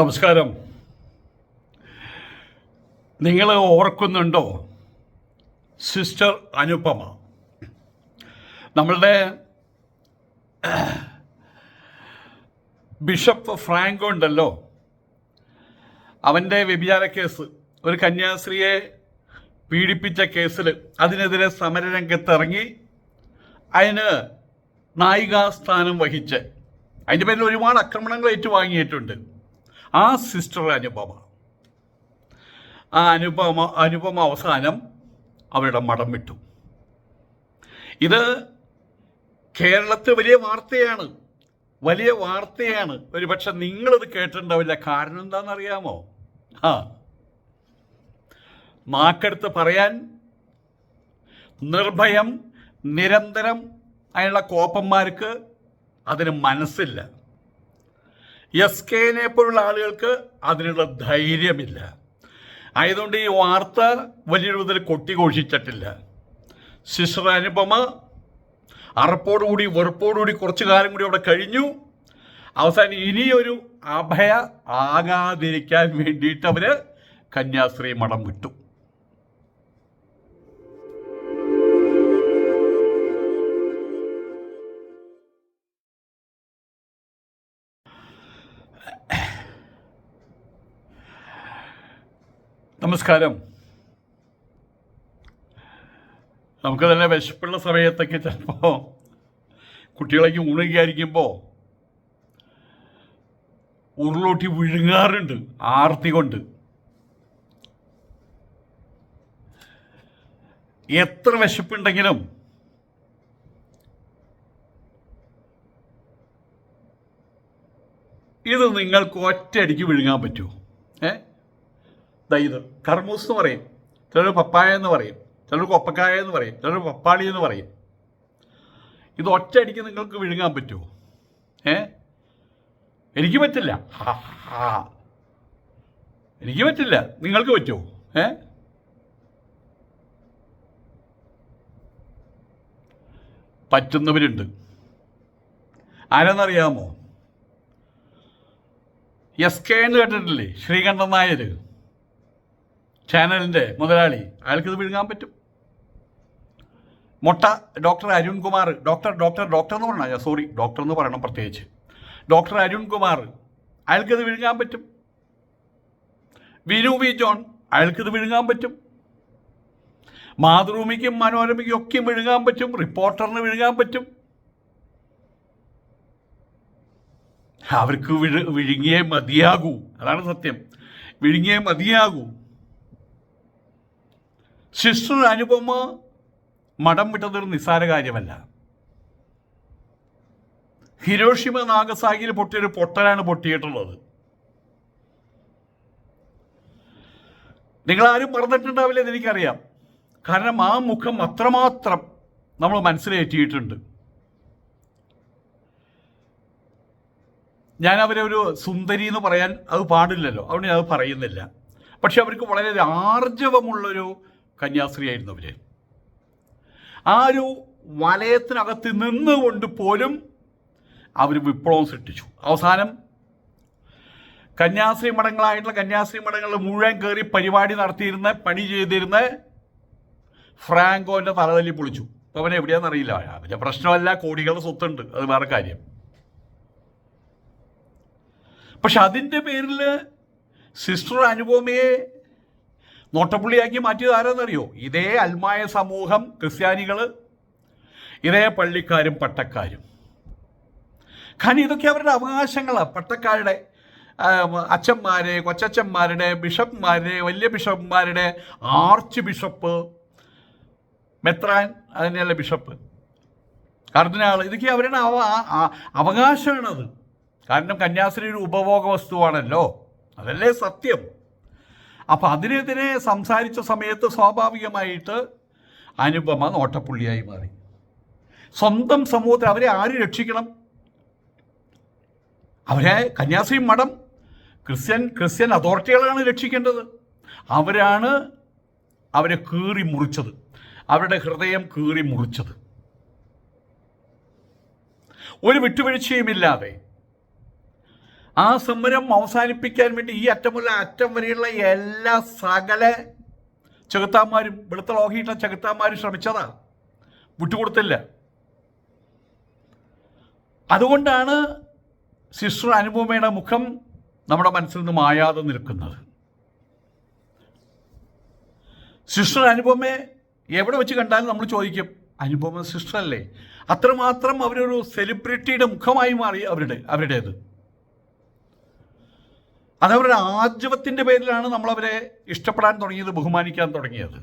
നമസ്കാരം. നിങ്ങൾ ഓർക്കുന്നുണ്ടോ? സിസ്റ്റർ അനുപമ. നമ്മളുടെ ബിഷപ്പ് ഫ്രാങ്കോ ഉണ്ടല്ലോ. അവന്റെ വ്യഭിചാര കേസ് ഒരു കന്യാസ്ത്രീയെ പീഡിപ്പിച്ച കേസിൽ അതിനെതിരെ സമരരംഗത്തിറങ്ങി അതിന് നായികാസ്ഥാനം വഹിച്ച്. അതിന്റെ പേരിൽ ഒരുപാട് ആക്രമണങ്ങൾ ഏറ്റുവാങ്ങിയിട്ടുണ്ട്. ആ സിസ്റ്റർ അനുപമ ആ അനുപമ അനുപമ അവസാനം അവരുടെ മടം വിട്ടു. ഇത് കേരളത്തിൽ വലിയ വാർത്തയാണ്. വലിയ വാർത്തയാണ്. ഒരു പക്ഷെ നിങ്ങളിത് കേട്ടിട്ടുണ്ടാവില്ല. കാരണം എന്താണെന്നറിയാമോ? ആ. നാക്കെടുത്ത് പറയാൻ നിർഭയം നിരന്തരം അതിനുള്ള കോപ്പന്മാർക്ക് അതിന് മനസ്സില്ല. എസ് കെനെ പോലുള്ള ആളുകൾക്ക് അതിനുള്ള ധൈര്യമില്ല. ആയതുകൊണ്ട് ഈ വാർത്ത വലിയ രൂപത്തിൽ കൊട്ടിഘോഷിച്ചിട്ടില്ല. സിസ്റ്റർ അനുപമ അറപ്പോടുകൂടി വെറുപ്പോടുകൂടി കുറച്ചു കാലം കൂടി അവിടെ കഴിഞ്ഞു. അവസാനം ഇനിയൊരു അഭയ ആകാതിരിക്കാൻ വേണ്ടിയിട്ട് അവർ കന്യാസ്ത്രീ മഠം വിട്ടു. നമസ്കാരം. നമുക്ക് തന്നെ വിശപ്പുള്ള സമയത്തൊക്കെ ചിലപ്പോൾ കുട്ടികളേക്ക് ഊണ് വിചാരിക്കുമ്പോൾ ഉരുളോട്ടി വിഴുങ്ങാറുണ്ട് ആർത്തി കൊണ്ട്. എത്ര വിശപ്പുണ്ടെങ്കിലും ഇത് നിങ്ങൾക്ക് ഒറ്റയടിക്ക് വിഴുങ്ങാൻ പറ്റുമോ? ഏ? ദാ ഇത്. കർമൂസ് എന്ന് പറയും. ചിലർ പപ്പായ എന്ന് പറയും. ചിലർ കൊപ്പക്കായ എന്ന് പറയും. ചിലർ പപ്പാളി എന്ന് പറയും. ഇത് ഒറ്റയടിക്ക് നിങ്ങൾക്ക് വിഴുങ്ങാൻ പറ്റുമോ? ഏ? എനിക്ക് പറ്റില്ല. എനിക്ക് പറ്റില്ല. നിങ്ങൾക്ക് പറ്റുമോ? ഏ? പറ്റുന്നവരുണ്ട്. ആരെന്നറിയാമോ? എസ് കെ എന്ന് കേട്ടിട്ടില്ലേ? ശ്രീകണ്ഠൻ നായർ ചാനലിന്റെ മുതലാളി അയാൾക്കിത് വിഴുങ്ങാൻ പറ്റും. മൊട്ട doctor Arunkumar doctor doctor doctor എന്ന് പറഞ്ഞാൽ സോറി ഡോക്ടർ എന്ന് പറയണം പ്രത്യേകിച്ച്. ഡോക്ടർ അരുൺകുമാർ അയാൾക്കിത് വിഴുങ്ങാൻ പറ്റും. വിനു വി ജോൺ അയാൾക്കിത് വിഴുങ്ങാൻ പറ്റും. മാതൃഭൂമിക്കും മനോരമയ്ക്കും ഒക്കെ വിഴുങ്ങാൻ പറ്റും. റിപ്പോർട്ടറിന് വിഴുങ്ങാൻ പറ്റും. അവർക്ക് വിഴു വിഴുങ്ങിയേ മതിയാകൂ. അതാണ് സത്യം. വിഴുങ്ങിയേ മതിയാകൂ. സിസ്റ്റർ അനുപമ മഠം വിട്ടതൊരു നിസ്സാര കാര്യമല്ല. ഹിരോഷിമ നാഗസാക്കിയിൽ പൊട്ടിയൊരു പൊട്ടലാണ് പൊട്ടിയിട്ടുള്ളത്. നിങ്ങൾ ആരും പറഞ്ഞിട്ടുണ്ടാവില്ല എനിക്കറിയാം. കാരണം ആ മുഖം അത്രമാത്രം നമ്മൾ മനസ്സിലേറ്റിയിട്ടുണ്ട് ഞാൻ അവരെ ഒരു സുന്ദരി എന്ന് പറയാൻ അത് പാടില്ലല്ലോ. അതുകൊണ്ട് ഞാൻ അത് പറയുന്നില്ല. പക്ഷെ അവർക്ക് വളരെ ആർജവമുള്ളൊരു കന്യാസ്ത്രീയായിരുന്നു അവർ. ആ ഒരു വലയത്തിനകത്ത് നിന്നുകൊണ്ട് പോലും അവർ വിപ്ലവം സൃഷ്ടിച്ചു. അവസാനം കന്യാസ്ത്രീ മഠങ്ങളായിട്ടുള്ള കന്യാസ്ത്രീ മഠങ്ങളിൽ മുഴുവൻ കയറി പരിപാടി നടത്തിയിരുന്ന പണി ചെയ്തിരുന്ന ഫ്രാങ്കോന്റെ തലതല്ലി പൊളിച്ചു. അവൻ എവിടെയാണെന്നറിയില്ല അവന്റെ പ്രശ്നമല്ല കോടികളുടെ സ്വത്തുണ്ട്. അത് വേറെ കാര്യം. പക്ഷെ അതിന്റെ പേരിൽ സിസ്റ്റർ അനുപമയെ നോട്ടപ്പുള്ളിയാക്കി മാറ്റിയത് ആരാന്നറിയോ? ഇതേ അൽമായ സമൂഹം ക്രിസ്ത്യാനികൾ ഇതേ പള്ളിക്കാരും പട്ടക്കാരും. കാരണം ഇതൊക്കെ അവരുടെ അവകാശങ്ങളാണ് പട്ടക്കാരുടെ അച്ഛന്മാരെ കൊച്ചച്ഛന്മാരുടെ ബിഷപ്പ്മാരുടെ വലിയ ബിഷപ്പ്മാരുടെ ആർച്ച് ബിഷപ്പ് മെത്രാൻ അതിനെയല്ല ബിഷപ്പ്. കർദിനാൾ ഇതൊക്കെ അവരുടെ അവ അവകാശമാണത്. കാരണം കന്യാസ്ത്രീ ഒരു ഉപഭോഗ വസ്തുവാണല്ലോ. അതല്ലേ സത്യം. അപ്പം അതിനെതിരെ സംസാരിച്ച സമയത്ത് സ്വാഭാവികമായിട്ട് അനുപമ നോട്ടപ്പുള്ളിയായി മാറി. സ്വന്തം സമൂഹത്തിൽ അവരെ ആര് രക്ഷിക്കണം? അവരെ കന്യാസ്ത്രീ മഠം ക്രിസ്ത്യൻ ക്രിസ്ത്യൻ അതോറിറ്റികളാണ് രക്ഷിക്കേണ്ടത്. അവരാണ് അവരെ കീറി മുറിച്ചത്. അവരുടെ ഹൃദയം കീറി മുറിച്ചത്. ഒരു വിട്ടുവീഴ്ചയുമില്ലാതെ ആ സമരം അവസാനിപ്പിക്കാൻ വേണ്ടി ഈ അറ്റം മുതൽ അറ്റം വരെയുള്ള എല്ലാ സകല ചെകുത്താന്മാരും വെളുത്ത ലോഹിയിട്ടുള്ള ചെകുത്താന്മാരും ശ്രമിച്ചതാ. വിട്ടുകൊടുത്തില്ല. അതുകൊണ്ടാണ് സിസ്റ്റർ അനുപമയുടെ മുഖം നമ്മുടെ മനസ്സിൽ നിന്ന് മായാതെ നിൽക്കുന്നത്. സിസ്റ്റർ അനുപമയെ എവിടെ വെച്ച് കണ്ടാലും നമ്മൾ ചോദിക്കും അനുപമ സിസ്റ്റർ അല്ലേ അത്രമാത്രം അവരൊരു സെലിബ്രിറ്റിയുടെ മുഖമായി മാറി അവരുടെ അവരുടേത്. അതവരുടെ ആർജവത്തിന്റെ പേരിലാണ് നമ്മളവരെ ഇഷ്ടപ്പെടാൻ തുടങ്ങിയത് ബഹുമാനിക്കാൻ തുടങ്ങിയത്.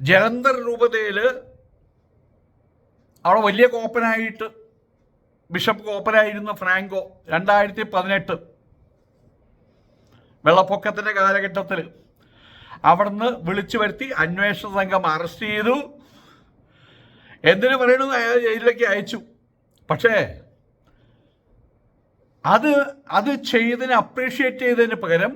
ജലന്ധർ രൂപതയിൽ അവിടെ വലിയ കോപ്പനായിട്ട് ബിഷപ്പ് കോപ്പനായിരുന്ന ഫ്രാങ്കോ രണ്ടായിരത്തി പതിനെട്ട് വെള്ളപ്പൊക്കത്തിന്റെ കാലഘട്ടത്തിൽ അവിടുന്ന് വിളിച്ചു വരുത്തി അന്വേഷണ സംഘം അറസ്റ്റ് ചെയ്തു. എന്തിനു പറയണത് ജയിലിലേക്ക് അയച്ചു. പക്ഷേ അത് അത് ചെയ്തതിന് അപ്രീഷിയേറ്റ് ചെയ്തതിന് പകരം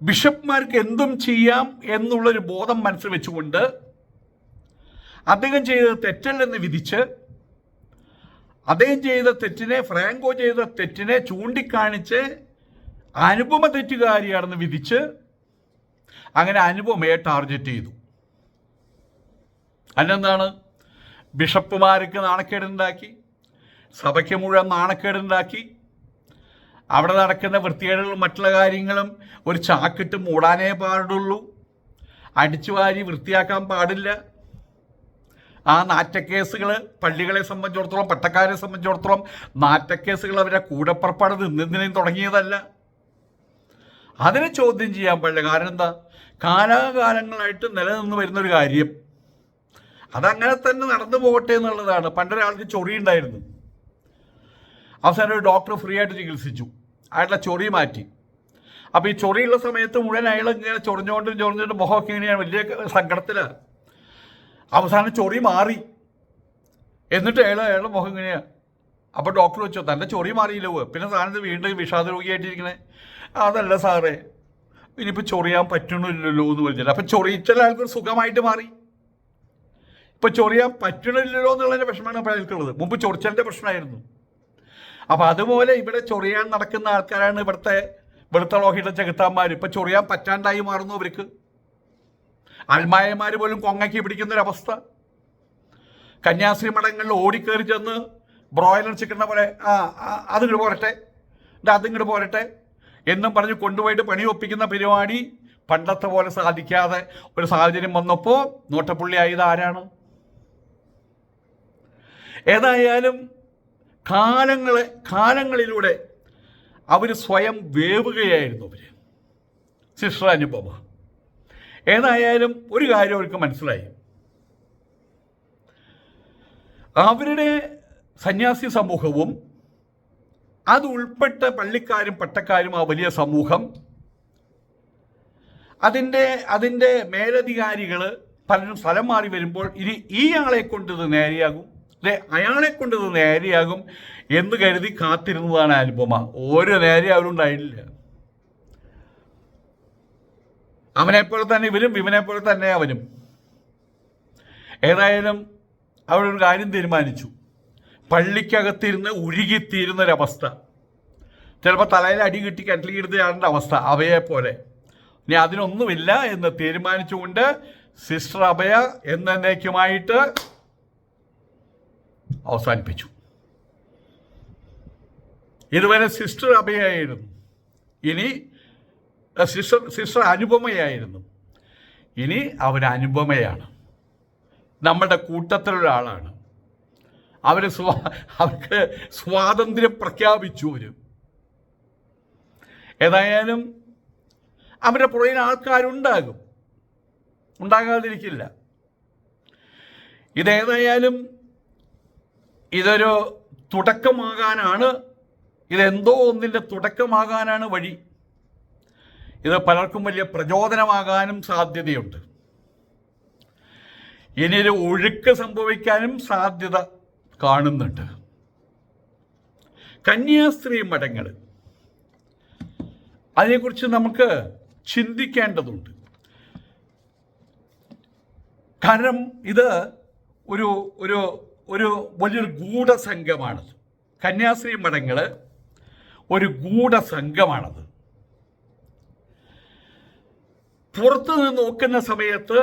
ബിഷപ്പ്മാർക്ക് എന്തും ചെയ്യാം എന്നുള്ളൊരു ബോധം മനസ്സിൽ വെച്ചുകൊണ്ട് അദ്ദേഹം ചെയ്തത് തെറ്റല്ലെന്ന് വിധിച്ച് അദ്ദേഹം ചെയ്ത തെറ്റിനെ ഫ്രാങ്കോ ചെയ്ത തെറ്റിനെ ചൂണ്ടിക്കാണിച്ച് അനുപമ തെറ്റുകാരിയാണെന്ന് വിധിച്ച് അങ്ങനെ അനുപമയെ ടാർഗറ്റ് ചെയ്തു. അതിനെന്താണ് ബിഷപ്പുമാർക്ക് നാണക്കേടുണ്ടാക്കി സഭയ്ക്ക് മുഴുവൻ നാണക്കേടുണ്ടാക്കി. അവിടെ നടക്കുന്ന വൃത്തികേടുകളും മറ്റുള്ള കാര്യങ്ങളും ഒരു ചാക്കിട്ട് മൂടാനേ പാടുള്ളൂ. അടിച്ചു വാരി വൃത്തിയാക്കാൻ പാടില്ല. ആ നാറ്റക്കേസുകൾ പള്ളികളെ സംബന്ധിച്ചിടത്തോളം പട്ടക്കാരെ സംബന്ധിച്ചിടത്തോളം നാറ്റക്കേസുകൾ അവരുടെ കൂടപ്പുറപ്പാട് നിന്നതിനും തുടങ്ങിയതല്ല. അതിനെ ചോദ്യം ചെയ്യാൻ പാടില്ല. കാരണം എന്താ? കാലാകാലങ്ങളായിട്ട് നിലനിന്ന് വരുന്നൊരു കാര്യം. അതങ്ങനെ തന്നെ നടന്നു പോകട്ടെ എന്നുള്ളതാണ്. പണ്ടൊരാൾക്ക് ചൊറിയുണ്ടായിരുന്നു. അവസാനം ഒരു ഡോക്ടർ ഫ്രീ ആയിട്ട് ചികിത്സിച്ചു. അയാളുടെ ചൊറി മാറ്റി. അപ്പോൾ ഈ ചൊറിയുള്ള സമയത്ത് മുഴുവൻ അയാൾ ഇങ്ങനെ ചൊറിഞ്ഞുകൊണ്ടും ചൊറിഞ്ഞുകൊണ്ടും മുഖമൊക്കെ ഇങ്ങനെയാണ് വലിയ സങ്കടത്തിൽ അവസാനം ചൊറി മാറി. എന്നിട്ട് അയാൾ അയാളുടെ മുഖം ഇങ്ങനെയാണ് അപ്പോൾ ഡോക്ടർ വെച്ചോ തന്റെ ചൊറി മാറിയില്ലോ പിന്നെ സാധനത്ത് വീണ്ടും വിഷാദ രോഗിയായിട്ടിരിക്കണേ അതല്ല സാറേ ഇനിയിപ്പോൾ ചൊറിയാൻ പറ്റണില്ലല്ലോ എന്ന് പറഞ്ഞില്ല. അപ്പം ചൊറിയിച്ചാൽ ആൾക്കൊരു സുഖമായിട്ട് മാറി. ഇപ്പം ചൊറിയാൻ പറ്റണില്ലല്ലോ എന്നുള്ളതിന്റെ പ്രശ്നമാണ് അപ്പോൾ അയാൾക്കുള്ളത്. മുമ്പ് ചൊറിച്ചലിന്റെ പ്രശ്നമായിരുന്നു. അപ്പം അതുപോലെ ഇവിടെ ചൊറിയാൻ നടക്കുന്ന ആൾക്കാരാണ് ഇവിടുത്തെ വെളുത്ത ലോഹിയുടെ ചെകുത്താന്മാർ ഇപ്പം ചൊറിയാൻ പറ്റാണ്ടായി മാറുന്നു അവർക്ക് അൽമായമാർ പോലും കൊങ്ങയ്ക്ക് പിടിക്കുന്നൊരവസ്ഥ. കന്യാസ്ത്രീ മഠങ്ങളിൽ ഓടിക്കേറി ചെന്ന് ബ്രോയിലർ ചിക്കനെ പോലെ ആ അതിങ്ങോട്ട് പോരട്ടെ അതിങ്ങോട്ട് പോരട്ടെ എന്നും പറഞ്ഞ് കൊണ്ടുപോയിട്ട് പണി ഒപ്പിക്കുന്ന പരിപാടി പണ്ടത്തെ പോലെ സാധിക്കാതെ ഒരു സാഹചര്യം വന്നപ്പോൾ നോട്ടപ്പുള്ളിയായത് ആരാണ്? ഏതായാലും കാലങ്ങളെ കാലങ്ങളിലൂടെ അവർ സ്വയം വേവുകയായിരുന്നു അവർ അനുപമ ഏതായാലും ഒരു കാര്യം അവർക്ക് മനസ്സിലായി. അവരുടെ സന്യാസി സമൂഹവും അതുൾപ്പെട്ട പള്ളിക്കാരും പട്ടക്കാരും ആ വലിയ സമൂഹം അതിന്റെ അതിന്റെ മേലധികാരികൾ പലരും സ്ഥലം മാറി വരുമ്പോൾ ഇനി ഈ ആളെ കൊണ്ട് ഇത് നേരെയാകും. അല്ലെ? അയാളെ കൊണ്ട് ഇത് നേരെയാകും എന്ന് കരുതി കാത്തിരുന്നതാണ് അനുപമ ഒരു നേരെ അവരുണ്ടായില്ല അവനെപ്പോലെ തന്നെ ഇവരും ഇവനെപ്പോലെ തന്നെ അവനും. ഏതായാലും അവരൊരു കാര്യം തീരുമാനിച്ചു. പള്ളിക്കകത്തിരുന്ന് ഉരുകിത്തീരുന്നൊരവസ്ഥ. ചിലപ്പോൾ തലയിൽ അടി കിട്ടി കട്ടിലിടുന്നയാളുടെ അവസ്ഥ അവയെ പോലെ. ഇനി അതിനൊന്നുമില്ല എന്ന് തീരുമാനിച്ചുകൊണ്ട് സിസ്റ്റർ അഭയ എന്നേക്കുമായിട്ട് അവസാനിപ്പിച്ചു. ഇതുവരെ സിസ്റ്റർ അഭയായിരുന്നു. ഇനി സിസ്റ്റർ സിസ്റ്റർ അനുപമയായിരുന്നു. ഇനി അവർ അനുപമയാണ്. നമ്മുടെ കൂട്ടത്തിലൊരാളാണ്. അവർ സ്വാ അവർക്ക് സ്വാതന്ത്ര്യം പ്രഖ്യാപിച്ചു അവർ ഏതായാലും അവരുടെ പുറകിൽ ആൾക്കാരുണ്ടാകും. ഉണ്ടാകാതിരിക്കില്ല. ഇതേതായാലും ഇതൊരു തുടക്കമാകാനാണ് ഇതെന്തോ ഒന്നിന്റെ തുടക്കമാകാനാണ് വഴി. ഇത് പലർക്കും വലിയ പ്രചോദനമാകാനും സാധ്യതയുണ്ട്. ഇനിയൊരു ഒഴുക്ക് സംഭവിക്കാനും സാധ്യത കാണുന്നുണ്ട്. കന്യാസ്ത്രീ മഠങ്ങൾ. അതിനെക്കുറിച്ച് നമുക്ക് ചിന്തിക്കേണ്ടതുണ്ട്. കാരണം ഇത് ഒരു ഒരു ഒരു വലിയൊരു ഗൂഢസംഘമാണത്. കന്യാസ്ത്രീ മഠങ്ങൾ ഒരു ഗൂഢസംഘമാണത്. പുറത്തു നിന്ന് നോക്കുന്ന സമയത്ത്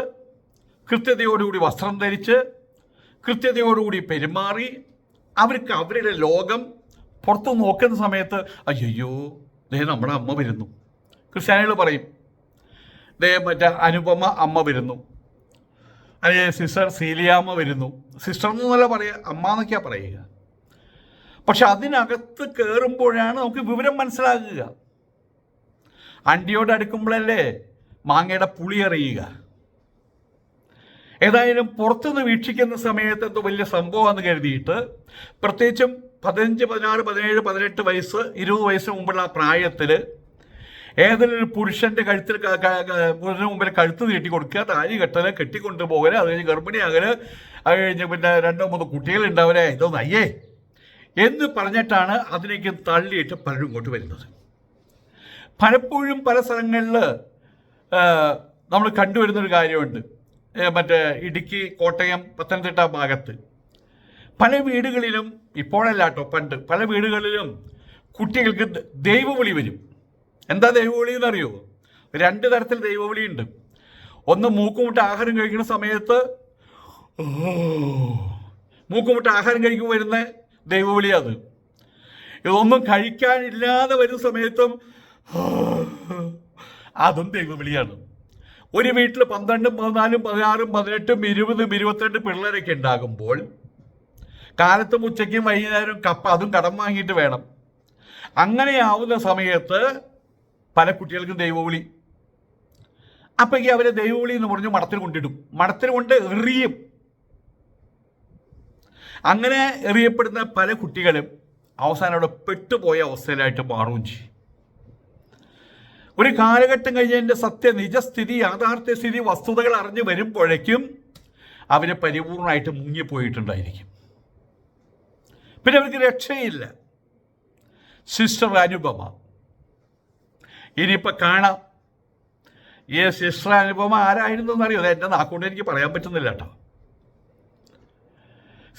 കൃത്യതയോടുകൂടി വസ്ത്രം ധരിച്ച് കൃത്യതയോടുകൂടി പെരുമാറി അവർക്ക് അവരുടെ ലോകം പുറത്തു നോക്കുന്ന സമയത്ത് അയ്യോ ദേ നമ്മുടെ അമ്മ വരുന്നു. ക്രിസ്ത്യാനികൾ പറയും ദേ മറ്റേ അനുപമ അമ്മ വരുന്നു. അല്ലെ സിസ്റ്റർ സീലിയാമ്മ വരുന്നു. സിസ്റ്റർ എന്നല്ല പറയുക അമ്മ എന്നൊക്കെയാ പറയുക. പക്ഷെ അതിനകത്ത് കയറുമ്പോഴാണ് നമുക്ക് വിവരം മനസ്സിലാകുക. അണ്ടിയോട് അടുക്കുമ്പോഴല്ലേ മാങ്ങയുടെ പുളി അറിയുക ഏതായാലും പുറത്തുനിന്ന് വീക്ഷിക്കുന്ന സമയത്ത് എന്തോ വലിയ സംഭവമാണെന്ന് കരുതിയിട്ട് പ്രത്യേകിച്ചും പതിനഞ്ച് പതിനാറ് പതിനേഴ് പതിനെട്ട് വയസ്സ് ഇരുപത് വയസ്സിന് മുമ്പുള്ള പ്രായത്തിൽ ഏതെങ്കിലും ഒരു പുരുഷന്റെ കഴുത്തിൽ പുരുഷന് മുമ്പിൽ കഴുത്ത് നീട്ടി കൊടുക്കുക താഴെ കെട്ടൽ കെട്ടിക്കൊണ്ടു പോകൽ അത് കഴിഞ്ഞ് ഗർഭിണിയാകൽ അത് കഴിഞ്ഞ് പിന്നെ രണ്ടോ മൂന്നോ കുട്ടികൾ കുട്ടികളുണ്ടാവലെ ഇതൊന്നും അയ്യേ. എന്ന് പറഞ്ഞിട്ടാണ് അതിലേക്ക് തള്ളിയിട്ട് പലരും ഇങ്ങോട്ട് വരുന്നത്. പലപ്പോഴും പല സ്ഥലങ്ങളിൽ നമ്മൾ കണ്ടുവരുന്നൊരു കാര്യമുണ്ട്. മറ്റേ ഇടുക്കി കോട്ടയം പത്തനംതിട്ട ഭാഗത്ത്. പല വീടുകളിലും ഇപ്പോഴല്ല കേട്ടോ പണ്ട് പല വീടുകളിലും കുട്ടികൾക്ക് ദൈവവിളി വരും. എന്താ ദൈവവിളി എന്നറിയോ? രണ്ട് തരത്തിൽ ദൈവവിളി ഉണ്ട്. ഒന്ന് മൂക്കുമുട്ട ആഹാരം കഴിക്കുന്ന സമയത്ത് മൂക്കുമുട്ട് ആഹാരം കഴിക്കുമ്പോൾ വരുന്ന ദൈവവിളി അത്. ഇതൊന്നും കഴിക്കാനില്ലാതെ വരുന്ന സമയത്തും അതും ദൈവവിളിയാണ്. ഒരു വീട്ടിൽ പന്ത്രണ്ടും പതിനാലും പതിനാറും പതിനെട്ടും ഇരുപതും ഇരുപത്തിരണ്ടും പിള്ളേരൊക്കെ ഉണ്ടാകുമ്പോൾ കാലത്തും ഉച്ചയ്ക്കും വൈകുന്നേരം കപ്പ അതും കടം വാങ്ങിയിട്ട് വേണം. അങ്ങനെയാവുന്ന സമയത്ത് പല കുട്ടികൾക്കും ദൈവവിളി. അപ്പോഴേക്ക് അവരെ ദൈവവിളി എന്ന് പറഞ്ഞു മടത്തിൽ കൊണ്ടിടും. മടത്തിൽ കൊണ്ട് എറിയും. അങ്ങനെ എറിയപ്പെടുന്ന പല കുട്ടികളും അവസാനം അവിടെ പെട്ടുപോയ അവസ്ഥയിലായിട്ട് മാറുകയും ചെയ്യും. ഒരു കാലഘട്ടം കഴിഞ്ഞതിന്റെ സത്യ നിജസ്ഥിതി യാഥാർത്ഥ്യ സ്ഥിതി വസ്തുതകൾ അറിഞ്ഞു വരുമ്പോഴേക്കും അവരെ പരിപൂർണമായിട്ട് മുങ്ങിപ്പോയിട്ടുണ്ടായിരിക്കും. പിന്നെ അവർക്ക് രക്ഷയില്ല. സിസ്റ്റർ അനുപമ ഇനിയിപ്പോൾ കാണാം. ഈ സിസ്റ്റർ അനുപമ ആരായിരുന്നു എന്നറിയോ? എന്റെ നാക്കൊണ്ട് എനിക്ക് പറയാൻ പറ്റുന്നില്ല കേട്ടോ.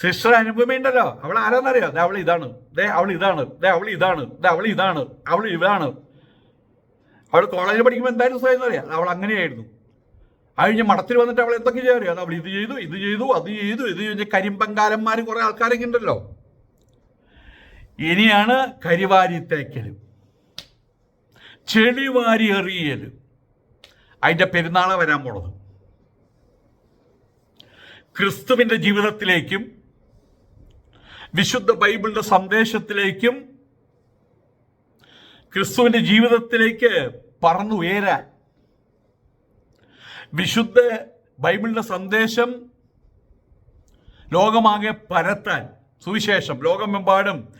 സിസ്റ്റർ അനുപമ ഉണ്ടല്ലോ. അവൾ ആരാന്നറിയോ? അവൾ ഇതാണ്. ദേ അവൾ ഇതാണ്. ദേ അവൾ ഇതാണ്. ദേ അവൾ ഇതാണ്. അവൾ ഇതാണ് അവൾ കോളേജിൽ പഠിക്കുമ്പോൾ എന്തായാലും സ്വയം അവൾ അങ്ങനെയായിരുന്നു. കഴിഞ്ഞ് മഠത്തിൽ വന്നിട്ട് അവൾ എന്തൊക്കെ ചെയ്യാൻ അറിയാം? അവൾ ഇത് ചെയ്തു ഇത് ചെയ്തു അത് ചെയ്തു ഇത് ചെയ്ത്. കരിമ്പങ്കാരന്മാർ കുറേ ആൾക്കാരൊക്കെ ഉണ്ടല്ലോ. ഇനിയാണ് കരിവാരി തേക്കലും ചെളിവാരി എറിയൽ അതിന്റെ പെരുന്നാളെ വരാൻ പോണത്. ക്രിസ്തുവിന്റെ ജീവിതത്തിലേക്കും വിശുദ്ധ ബൈബിളിന്റെ സന്ദേശത്തിലേക്കും ക്രിസ്തുവിന്റെ ജീവിതത്തിലേക്ക് പറന്നുയരാൻ വിശുദ്ധ ബൈബിളിന്റെ സന്ദേശം ലോകമാകെ പരത്താൻ സുവിശേഷം ലോകമെമ്പാടും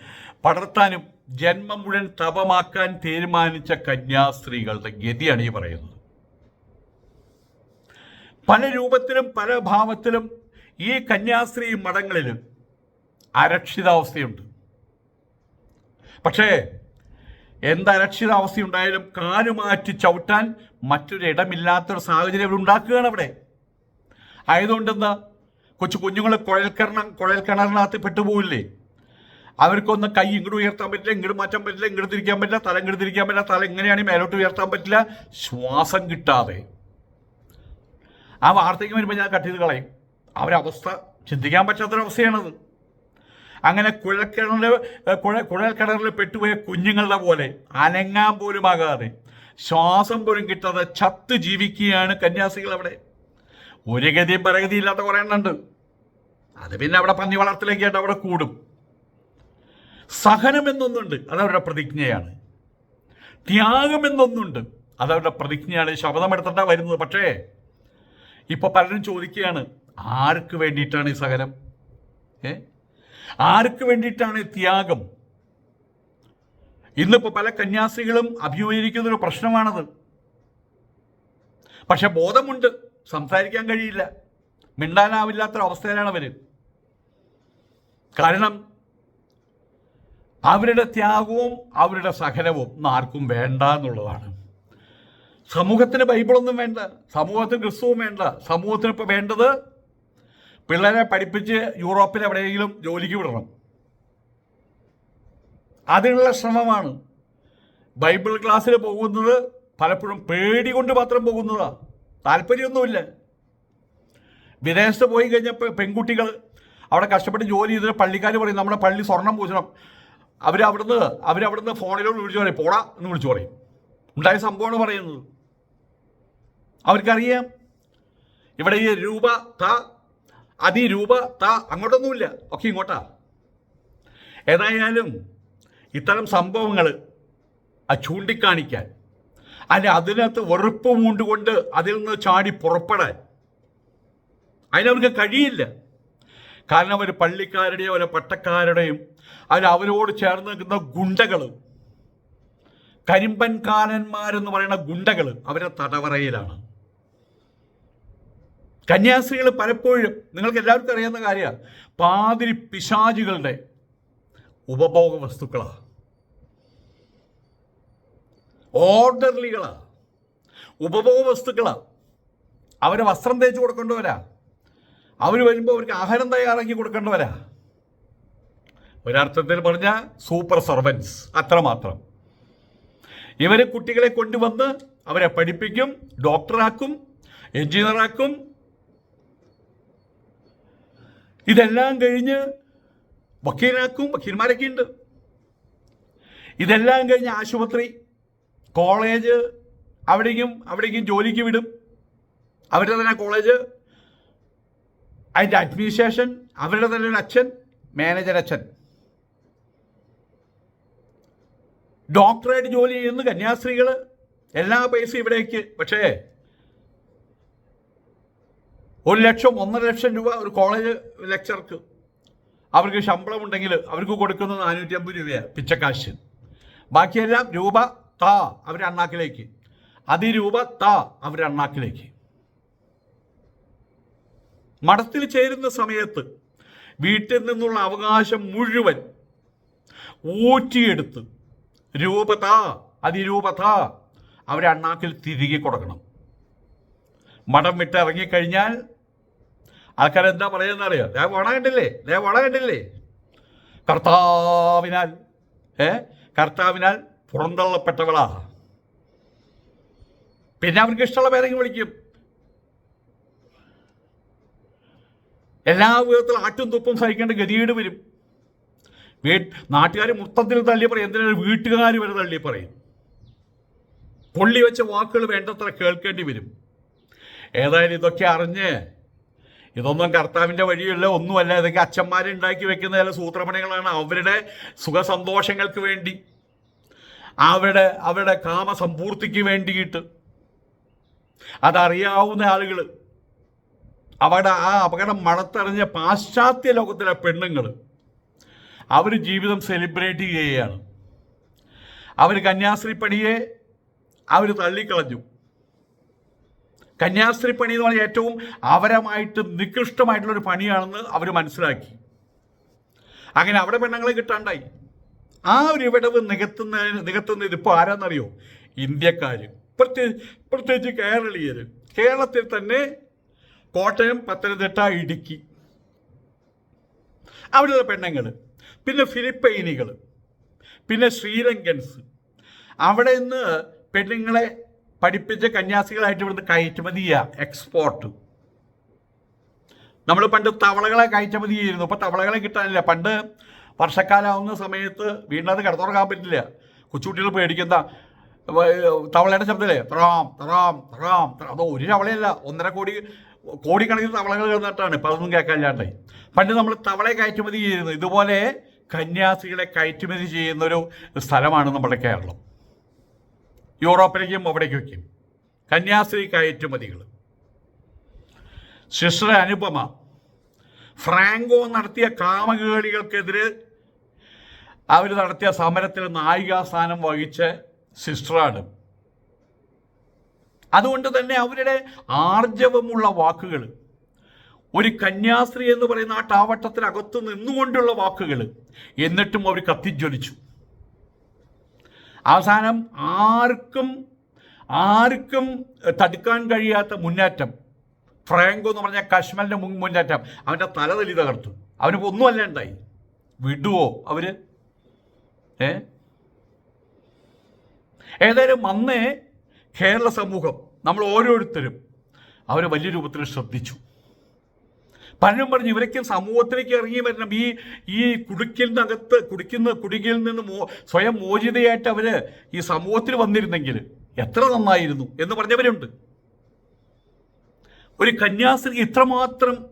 പടർത്താനും ജന്മം മുഴുവൻ തപമാക്കാൻ തീരുമാനിച്ച കന്യാസ്ത്രീകളുടെ ഗതിയാണ് ഈ പറയുന്നത്. പല രൂപത്തിലും പല ഭാവത്തിലും ഈ കന്യാസ്ത്രീ മഠങ്ങളിൽ അരക്ഷിതാവസ്ഥയുണ്ട്. പക്ഷേ എന്ത് അരക്ഷിതാവസ്ഥയുണ്ടായാലും കാലുമാറ്റി ചവിട്ടാൻ മറ്റൊരിടമില്ലാത്തൊരു സാഹചര്യം ഇവിടെ ഉണ്ടാക്കുകയാണ് അവിടെ. ആയതുകൊണ്ടെന്താ? കൊച്ചു കുഞ്ഞുങ്ങൾ കുഴൽക്കരണം കുഴൽക്കിണറിനകത്ത് പെട്ടുപോകില്ലേ അവർക്കൊന്ന് കൈ ഇങ്ങോട്ട് ഉയർത്താൻ പറ്റില്ല ഇങ്ങോട്ട് മാറ്റാൻ പറ്റില്ല ഇങ്ങോട്ട് തിരിക്കാൻ പറ്റില്ല തല ഇങ്ങോട്ട് തിരിക്കാൻ പറ്റില്ല തല എങ്ങനെയാണ് മേലോട്ട് ഉയർത്താൻ പറ്റില്ല. ശ്വാസം കിട്ടാതെ. ആ വാർത്തയ്ക്ക് വരുമ്പോൾ ഞാൻ കട്ട് ചെയ്ത് കളയും. അവരവസ്ഥ ചിന്തിക്കാൻ പറ്റാത്തൊരവസ്ഥയാണത്. അങ്ങനെ കുഴൽക്കിണറിൽ കുഴ കുഴൽക്കിണറിൽ പെട്ടുപോയ കുഞ്ഞുങ്ങളുടെ പോലെ അനങ്ങാൻ പോലും ആകാതെ ശ്വാസം പോലും കിട്ടാതെ ചത്ത് ജീവിക്കുകയാണ് കന്യാസികൾ അവിടെ. ഒരു ഗതിയും പരഗതിയില്ലാത്ത കുറേ എണ്ണുണ്ട് അത് പിന്നെ അവിടെ പന്നി വളർത്തലേക്കായിട്ട് അവിടെ കൂടും. സഹനം എന്നൊന്നുണ്ട് അതവരുടെ പ്രതിജ്ഞയാണ്. ത്യാഗം എന്നൊന്നുണ്ട് അതവരുടെ പ്രതിജ്ഞയാണ്. ശബ്ദമെടുത്തിട്ടാണ് വരുന്നത്. പക്ഷേ ഇപ്പൊ പലരും ചോദിക്കുകയാണ് ആർക്ക് വേണ്ടിയിട്ടാണ് ഈ സഹനം? ഏ? ആർക്ക് വേണ്ടിയിട്ടാണ് ത്യാഗം? ഇന്നിപ്പോ പല കന്യാസികളും അഭിമുഖീകരിക്കുന്ന ഒരു പ്രശ്നമാണത്. പക്ഷെ ബോധമുണ്ട്. സംസാരിക്കാൻ കഴിയില്ല. മിണ്ടാനാവില്ലാത്തൊരവസ്ഥയിലാണ് അവർ. കാരണം അവരുടെ ത്യാഗവും അവരുടെ സഹനവും ആർക്കും വേണ്ട എന്നുള്ളതാണ്. സമൂഹത്തിന് ബൈബിളൊന്നും വേണ്ട സമൂഹത്തിന് ക്രിസ്തുവും വേണ്ട. സമൂഹത്തിന് ഇപ്പോൾ വേണ്ടത് പിള്ളേരെ പഠിപ്പിച്ച് യൂറോപ്പിൽ എവിടെയെങ്കിലും ജോലിക്ക് വിടണം. അതിനുള്ള ശ്രമമാണ്. ബൈബിൾ ക്ലാസ്സിൽ പോകുന്നത് പലപ്പോഴും പേടി കൊണ്ട് മാത്രം പോകുന്നതാണ് താല്പര്യമൊന്നുമില്ല. വിദേശത്ത് പോയി കഴിഞ്ഞപ്പോൾ പെൺകുട്ടികൾ അവിടെ കഷ്ടപ്പെട്ട് ജോലി ചെയ്തിട്ട് പള്ളിക്കാർ പറയും നമ്മുടെ പള്ളി സ്വർണം പൂശണം. അവർ അവിടുന്ന് അവരവിടുന്ന് ഫോണിലോട് വിളിച്ചു പറയും പോടാ എന്ന് വിളിച്ചു പറയും. ഉണ്ടായ സംഭവമാണ് പറയുന്നത്. അവർക്കറിയാം. ഇവിടെ ഈ രൂപ ത അതിരൂപ ത അങ്ങോട്ടൊന്നുമില്ല. ഒക്കെ ഇങ്ങോട്ടാ. ഏതായാലും ഇത്തരം സംഭവങ്ങൾ ചൂണ്ടിക്കാണിക്കാൻ അല്ല അതിനകത്ത് വെറുപ്പ് മൂണ്ടുകൊണ്ട് അതിൽ നിന്ന് ചാടി പുറപ്പെടാൻ അതിനവർക്ക് കഴിയില്ല. കാരണം അവർ പള്ളിക്കാരുടെയും അവരെ പട്ടക്കാരുടെയും അതിൽ അവരോട് ചേർന്ന് നിൽക്കുന്ന ഗുണ്ടകൾ കരിമ്പൻകാലന്മാരെന്ന് പറയുന്ന ഗുണ്ടകൾ അവരെ തടവറയിലാണ്. കന്യാസ്ത്രീകൾ പലപ്പോഴും നിങ്ങൾക്ക് എല്ലാവർക്കും അറിയാവുന്ന കാര്യമാണ് പാതിരി പിശാചുകളുടെ ഉപഭോഗ വസ്തുക്കളാണ് ഓർഡർലികളാണ് ഉപഭോഗ വസ്തുക്കളാ അവരെ വസ്ത്രം തേച്ച് കൊടുക്കേണ്ടവരാ. അവർ വരുമ്പോൾ അവർക്ക് ആഹാരം തയ്യാറാക്കി കൊടുക്കേണ്ടവരാ. ഒരർത്ഥത്തിൽ പറഞ്ഞ സൂപ്പർ സർവൻസ് അത്രമാത്രം. ഇവർ കുട്ടികളെ കൊണ്ടുവന്ന് അവരെ പഠിപ്പിക്കും ഡോക്ടറാക്കും എഞ്ചിനീയറാക്കും. ഇതെല്ലാം കഴിഞ്ഞ് വക്കീലാക്കും വക്കീൽമാരൊക്കെ ഉണ്ട്. ഇതെല്ലാം കഴിഞ്ഞ് ആശുപത്രി കോളേജ് അവിടേക്കും അവിടേക്കും ജോലിക്ക് വിടും. അവരുടെ തന്നെ കോളേജ്. അതിന്റെ അഡ്മിനിസ്ട്രേഷൻ അവരുടെ തന്നെ ഒരു അച്ഛൻ മാനേജർ അച്ഛൻ. ഡോക്ടറായിട്ട് ജോലി ചെയ്യുന്ന കന്യാസ്ത്രീകൾ എല്ലാ പൈസയും ഇവിടേക്ക്. പക്ഷേ ഒരു ലക്ഷം ഒന്നര ലക്ഷം രൂപ ഒരു കോളേജ് ലെക്ചർക്ക് അവർക്ക് ശമ്പളം ഉണ്ടെങ്കിൽ അവർക്ക് കൊടുക്കുന്നത് നാനൂറ്റി അമ്പത് രൂപയാണ് പിച്ചക്കാശ്. ബാക്കിയെല്ലാം രൂപ താ അവരുടെ അണ്ണാക്കിലേക്ക്. അതിരൂപ താ അവരുടെ അണ്ണാക്കിലേക്ക്. മഠത്തിൽ ചേരുന്ന സമയത്ത് വീട്ടിൽ നിന്നുള്ള അവകാശം മുഴുവൻ ഊറ്റിയെടുത്ത് രൂപത അതിരൂപത അവരെ അണ്ണാക്കിൽ തിരികെ കൊടുക്കണം. മഠം വിട്ട് ഇറങ്ങിക്കഴിഞ്ഞാൽ ആൾക്കാരെന്താ പറയുന്നത് അറിയാം? ദേ വണ കണ്ടില്ലേ? ദേ വള കണ്ടില്ലേ? കർത്താവിനാൽ ഏ? കർത്താവിനാൽ പുറന്തള്ളപ്പെട്ടവളാ. പിന്നെ അവർക്ക് ഇഷ്ടമുള്ള പേരെങ്കിലും വിളിക്കും. എല്ലാ വിധത്തിലും ആട്ടും തുപ്പും സഹിക്കേണ്ട ഗതികേട് വരും. വീ നാട്ടുകാർ മൊത്തത്തിൽ തള്ളി പറയും എന്തിനാണ് വീട്ടുകാർ വരെ തള്ളി പറയും? പൊള്ളി വെച്ച വാക്കുകൾ വേണ്ടത്ര കേൾക്കേണ്ടി വരും. ഏതായാലും ഇതൊക്കെ അറിഞ്ഞ് ഇതൊന്നും കർത്താവിന്റെ വഴിയല്ല ഒന്നുമല്ല ഇതൊക്കെ അച്ഛന്മാരെ ഉണ്ടാക്കി വെക്കുന്ന ചില സൂത്രപണികളാണ് അവരുടെ സുഖസന്തോഷങ്ങൾക്ക് വേണ്ടി അവരുടെ അവരുടെ കാമസമ്പൂർത്തിക്ക് വേണ്ടിയിട്ട്. അതറിയാവുന്ന ആളുകൾ അവരുടെ ആ അപകടം മണത്തറിഞ്ഞ പാശ്ചാത്യ ലോകത്തിലെ പെണ്ണുങ്ങൾ അവർ ജീവിതം സെലിബ്രേറ്റ് ചെയ്യുകയാണ്. അവർ കന്യാസ്ത്രീ പണിയെ അവർ തള്ളിക്കളഞ്ഞു. കന്യാസ്ത്രീ പണി എന്ന് പറഞ്ഞാൽ ഏറ്റവും അവരമായിട്ട് നികൃഷ്ടമായിട്ടുള്ളൊരു പണിയാണെന്ന് അവർ മനസ്സിലാക്കി. അങ്ങനെ അവിടെ പെണ്ണുങ്ങളെ കിട്ടാണ്ടായി. ആ ഒരു വിടവ് നികത്തുന്ന നികത്തുന്നത് ഇപ്പോൾ ആരാന്നറിയോ? ഇന്ത്യക്കാർ പ്രത്യേകിച്ച് പ്രത്യേകിച്ച് കേരളീയർ കേരളത്തിൽ തന്നെ കോട്ടയം പത്തനംതിട്ട ഇടുക്കി. അവിടുത്തെ പെണ്ണുങ്ങൾ പിന്നെ ഫിലിപ്പൈനികൾ പിന്നെ ശ്രീലങ്കൻസ്. അവിടെ നിന്ന് പെണ്ണുങ്ങളെ പഠിപ്പിച്ച കന്യാസികളായിട്ട് ഇവിടുന്ന് കയറ്റുമതി എക്സ്പോർട്ട് നമ്മൾ പണ്ട് തവളകളെ കയറ്റുമതി ചെയ്യുന്നു ഇപ്പം തവളകളെ കിട്ടാനില്ല. പണ്ട് വർഷക്കാലാവുന്ന സമയത്ത് അത് കിടത്തുറക്കാൻ പറ്റില്ല. കൊച്ചുകുട്ടികൾ പേടിക്കുന്ന തവളയുടെ ശബ്ദമല്ലേ തറാം തറാം തറാം. അത് ഒരു തവളയല്ല. ഒന്നര കോടി കോടിക്കണക്കിന് തവളകൾ കിടന്നിട്ടാണ്. ഇപ്പം അതൊന്നും കേൾക്കാനില്ലാണ്ടായി പണ്ട് നമ്മൾ തവളയെ കയറ്റുമതി ചെയ്യുന്നത് ഇതുപോലെ കന്യാസികളെ കയറ്റുമതി ചെയ്യുന്നൊരു സ്ഥലമാണ് നമ്മുടെ കേരളം. യൂറോപ്പിലേക്കും അവിടേക്കൊക്കെയും. കന്യാസ്ത്രീ കയറ്റുമതികൾ സിസ്റ്റർ അനുപമ ഫ്രാങ്കോ നടത്തിയ കാമകേളികൾക്കെതിരെ അവർ നടത്തിയ സമരത്തിൽ നായികാസ്ഥാനം വഹിച്ച സിസ്റ്ററാണ്. അതുകൊണ്ട് തന്നെ അവരുടെ ആർജവമുള്ള വാക്കുകൾ ഒരു കന്യാസ്ത്രീ എന്ന് പറയുന്ന ആ ടാവട്ടത്തിനകത്ത് നിന്നുകൊണ്ടുള്ള വാക്കുകൾ എന്നിട്ടും അവർ കത്തിജ്വലിച്ചു. അവസാനം ആർക്കും ആർക്കും തടുക്കാൻ കഴിയാത്ത മുന്നേറ്റം. ഫ്രാങ്കോ എന്ന് പറഞ്ഞ കശ്മലിന്റെ മുൻ മുന്നേറ്റം. അവന്റെ തലതലി തകർത്തു. അവന് ഒന്നുമല്ല ഉണ്ടായി. വിടുവോ അവർ? ഏ? ഏതായാലും അന്നേ കേരള സമൂഹം നമ്മൾ ഓരോരുത്തരും അവരെ വലിയ രൂപത്തിൽ ശ്രദ്ധിച്ചു. പലരും പറഞ്ഞു ഇവരൊക്കെ സമൂഹത്തിലേക്ക് ഇറങ്ങി വരണം. ഈ ഈ കുടുക്കലിനകത്ത് കുടിക്കുന്ന കുടുകിൽ നിന്ന് മോ സ്വയം മോചിതയായിട്ട് അവർ ഈ സമൂഹത്തിൽ വന്നിരുന്നെങ്കിൽ എത്ര നന്നായിരുന്നു എന്ന് പറഞ്ഞവരുണ്ട്. ഒരു കന്യാസ്ത്രീ ഇത്രമാത്രം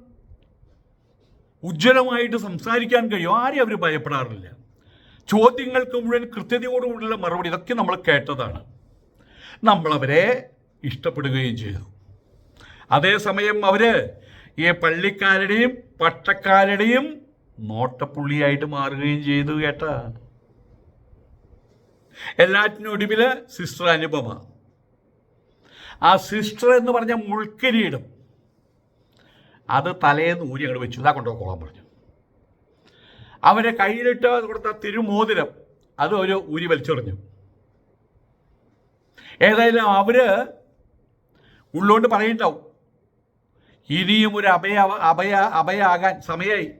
ഉജ്ജ്വലമായിട്ട് സംസാരിക്കാൻ കഴിയും. ആരെയും അവർ ഭയപ്പെടാറില്ല. ചോദ്യങ്ങൾക്ക് മുഴുവൻ കൃത്യതയോടുകൂടിയുള്ള മറുപടി ഇതൊക്കെ നമ്മൾ കേട്ടതാണ്. നമ്മളവരെ ഇഷ്ടപ്പെടുകയും ചെയ്തു. അതേസമയം അവർ ഈ പള്ളിക്കാരുടെയും പട്ടക്കാരുടെയും നോട്ടപ്പുള്ളിയായിട്ട് മാറുകയും ചെയ്തു കേട്ട. എല്ലാറ്റിനും ഒടുവിൽ സിസ്റ്റർ അനുപമ. ആ സിസ്റ്റർ എന്ന് പറഞ്ഞ മുൾക്കിരീടം അത് തലേന്ന് ഊരി അങ്ങോട്ട് വെച്ചു. ഇതാ കൊണ്ടുപോകോളാൻ പറഞ്ഞു. അവരെ കയ്യിലിട്ട് കൊടുത്ത തിരുമോതിരം അത് ഒരു ഊരി വലിച്ചെറിഞ്ഞു. ഏതായാലും അവർ ഉള്ളോണ്ട് പറയുന്നുണ്ടാവും. ഇനിയും ഒരു അഭയ അഭയ അഭയ ആകാൻ സമയമായി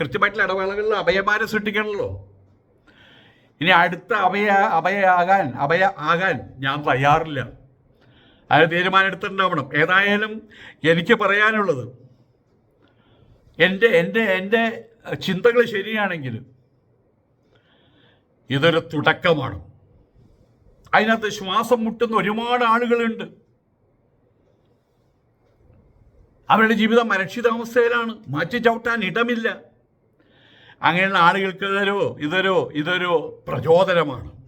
കൃത്യമായിട്ടുള്ള ഇടവേളകളിൽ അഭയമാരെ സൃഷ്ടിക്കണമല്ലോ ഇനി അടുത്ത അഭയ അഭയ ആകാൻ അഭയ ആകാൻ ഞാൻ തയ്യാറില്ല. അത് തീരുമാനം എടുത്തിട്ടുണ്ടാവണം. ഏതായാലും എനിക്ക് പറയാനുള്ളത് എന്റെ എന്റെ എന്റെ ചിന്തകൾ ശരിയാണെങ്കിൽ ഇതൊരു തുടക്കമാണ്. അതിനകത്ത് ശ്വാസം മുട്ടുന്ന ഒരുപാട് ആളുകളുണ്ട്. അവരുടെ ജീവിതം അരക്ഷിതാവസ്ഥയിലാണ്. മാറ്റി ചവിട്ടാൻ ഇടമില്ല. അങ്ങനെയുള്ള ആളുകൾക്ക് ഇതൊരു ഇതൊരു ഇതൊരു പ്രചോദനമാണ്.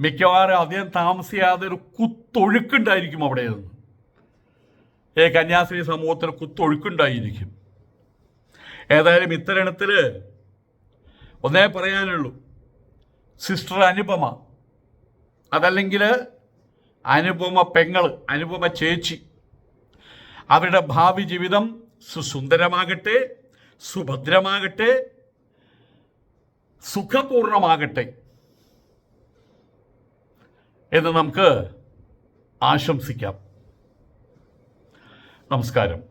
മിക്കവാറും അധികം താമസിയാതെ ഒരു കുത്തൊഴുക്കുണ്ടായിരിക്കും അവിടെ നിന്ന്. ഏ കന്യാസ്ത്രീ സമൂഹത്തിൽ കുത്തൊഴുക്കുണ്ടായിരിക്കും. ഏതായാലും ഇത്തരണത്തിൽ ഒന്നേ പറയാനുള്ളൂ. സിസ്റ്റർ അനുപമ അതല്ലെങ്കിൽ അനുപമ പെങ്ങൾ അനുപമ ചേച്ചി അവരുടെ ഭാവി ജീവിതം സുസുന്ദരമാകട്ടെ സുഭദ്രമാകട്ടെ സുഖപൂർണമാകട്ടെ എന്ന് നമുക്ക് ആശംസിക്കാം. നമസ്കാരം.